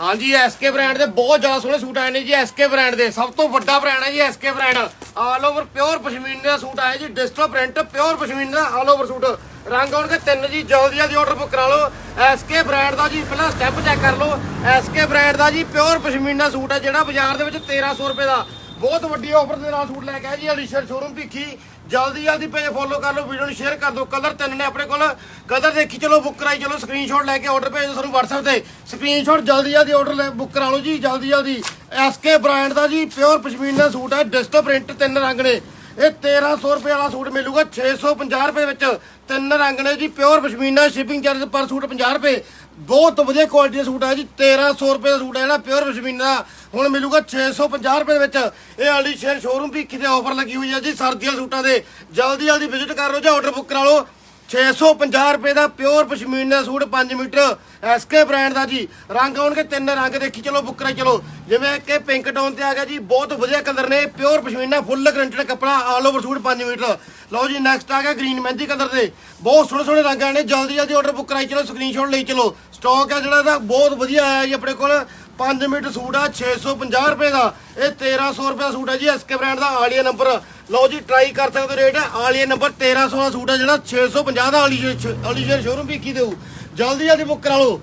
ਹਾਂਜੀ SK brand ਦੇ ਬਹੁਤ ਜ਼ਿਆਦਾ ਸੋਹਣੇ ਸੂਟ ਆਏ ਨੇ ਜੀ ਐਸਕੇ ਬ੍ਰਾਂਡ ਦੇ। ਸਭ ਤੋਂ ਵੱਡਾ ਬ੍ਰਾਂਡ ਹੈ ਜੀ SK brand all over pure ਪਸ਼ਮੀਨੇ ਦਾ ਸੂਟ ਆਇਆ ਜੀ ਡਿਜੀਟਲ ਪ੍ਰਿੰਟ ਪਿਓਰ ਪਸ਼ਮੀਨੇ ਦਾ ਆਲ ਓਵਰ ਸੂਟ। ਰੰਗ ਆਉਣਗੇ ਤਿੰਨ ਜੀ, ਜਲਦੀ ਜਲਦੀ ਆਰਡਰ ਬੁੱਕ ਕਰਾ ਲਓ। ਐਸਕੇ ਬ੍ਰਾਂਡ ਦਾ ਜੀ, ਪਹਿਲਾਂ ਸਟੈਪ ਚੈੱਕ ਕਰ ਲਓ। ਐਸਕੇ ਬ੍ਰਾਂਡ ਦਾ ਜੀ ਪਿਓਰ ਪਸ਼ਮੀਨਾ ਸੂਟ ਹੈ ਜਿਹੜਾ ਬਾਜ਼ਾਰ ਦੇ ਵਿੱਚ 1300 ਰੁਪਏ ਦਾ। ਬਹੁਤ ਵੱਡੀ ਆਫਰ ਦੇ ਨਾਲ ਸੂਟ ਲੈ ਕੇ ਆਏ ਜੀ ਅਲੀਸ਼ਰ ਸ਼ੋਰੂਮ ਭਿੱਖੀ। ਜਲਦੀ ਜਲਦੀ ਪੇਜ ਫੋਲੋ ਕਰ ਲਓ ਵੀਡੀਓ ਨੂੰ ਸ਼ੇਅਰ ਕਰ ਦਿਓ। ਕਲਰ ਤਿੰਨ ਨੇ ਆਪਣੇ ਕੋਲ। ਕਲਰ ਦੇਖੀ ਚਲੋ ਬੁੱਕ ਕਰਾਈ ਚਲੋ ਸਕਰੀਨਸ਼ਾਟ ਲੈ ਕੇ ਆਰਡਰ ਭੇਜ ਦਿਓ ਸਾਨੂੰ WhatsApp ਤੇ। ਸਕਰੀਨਸ਼ਾਟ ਜਲਦੀ ਜਲਦੀ ਆਰਡਰ ਲੈ ਬੁੱਕ ਕਰਾ ਲਓ ਜੀ, ਜਲਦੀ ਜਲਦੀ। ਐਸਕੇ ਬ੍ਰਾਂਡ ਦਾ ਜੀ ਪਿਓਰ ਪਸ਼ਮੀਨਾ ਸੂਟ ਹੈ ਡਿਸਟੋ ਪ੍ਰਿੰਟ ਤਿੰਨ ਰੰਗ ਨੇ। ਇਹ 1300 ਰੁਪਏ ਵਾਲਾ ਸੂਟ ਮਿਲੂਗਾ 650 ਰੁਪਏ ਵਿੱਚ। ਤਿੰਨ ਰੰਗ ਨੇ ਜੀ ਪਿਓਰ ਪਸ਼ਮੀਨਾ ਸ਼ਿਪਿੰਗ ਚਾਰਜ ਪਰ ਸੂਟ 50 ਰੁਪਏ। ਬਹੁਤ ਵਧੀਆ ਕੁਆਲਿਟੀ ਦਾ ਸੂਟ ਹੈ ਜੀ 1300 ਰੁਪਏ ਦਾ ਸੂਟ ਹੈ ਜਿਹੜਾ ਪਿਓਰ ਪਸ਼ਮੀਨਾ। ਦਾ। ਹੁਣ ਮਿਲੂਗਾ 650 ਰੁਪਏ ਦੇ ਵਿੱਚ। ਇਹ ਅਲੀ ਸ਼ੇਰ ਸ਼ੋਰੂਮ ਵੀ ਕਿਤੇ ਆਫਰ ਲੱਗੀ ਹੋਈ ਹੈ ਜੀ, ਸਰਦੀਆਂ ਦੇ ਸੂਟਾਂ ਦੇ। ਜਲਦੀ ਜਲਦੀ ਵਿਜ਼ਿਟ ਕਰ ਲਓ ਜਾਂ ਆਰਡਰ ਬੁੱਕ ਕਰਾ ਲਓ। 650 ਰੁਪਏ ਦਾ pure pashmina suit 5 metre SK brand ਦਾ ਜੀ। ਰੰਗ ਆਉਣਗੇ ਤਿੰਨ ਰੰਗ, ਦੇਖੀ ਚਲੋ, ਬੁੱਕ ਕਰਾਈ ਚਲੋ। ਜਿਵੇਂ ਕਿ ਪਿੰਕ ਟੋਨ ਤੇ ਆ ਗਿਆ ਜੀ, ਬਹੁਤ ਵਧੀਆ ਕਲਰ ਨੇ, ਪਿਓਰ ਪਸ਼ਮੀਨਾ ਫੁੱਲ ਗਰੰਟਡ ਕੱਪੜਾ ਆਲ ਓਵਰ ਸੂਟ 5 ਮੀਟਰ। ਲਓ ਜੀ ਨੈਕਸਟ ਆ ਗਿਆ ਗ੍ਰੀਨ ਮਹਿੰਦੀ ਕਲਰ ਦੇ। ਬਹੁਤ ਸੋਹਣੇ ਸੋਹਣੇ ਰੰਗ ਆਏ ਨੇ ਜਲਦੀ ਜਲਦੀ ਆਰਡਰ ਬੁੱਕ ਕਰਾਈ ਚਲੋ ਸਕਰੀਨਸ਼ਾਟ ਲਈ ਚਲੋ। ਸਟਾਕ ਹੈ ਜਿਹੜਾ, ਇਹਦਾ ਬਹੁਤ ਵਧੀਆ ਆਇਆ ਜੀ ਆਪਣੇ ਕੋਲ। 5 ਮੀਟਰ ਸੂਟ ਆ 650 ਰੁਪਏ ਦਾ। ਇਹ 1300 ਰੁਪਏ ਦਾ ਸੂਟ ਹੈ ਜੀ ਐਸਕੇ ਬ੍ਰਾਂਡ ਦਾ ਆਲੀਆ ਨੰਬਰ ਲਓ ਜੀ ਟਰਾਈ ਕਰ ਸਕਦੇ ਹੋ ਰੇਟ। ਆਲੀਆ ਨੰਬਰ 1300 ਦਾ ਸੂਟ ਹੈ ਜਿਹੜਾ 650 ਦਾ ਆਲੀਆ ਆਲੀਆ ਸ਼ੋਰੂਮ ਵੀ ਕੀ ਦੇਊ। ਜਲਦੀ ਜਲਦੀ ਬੁੱਕ ਕਰਾ ਲਓ।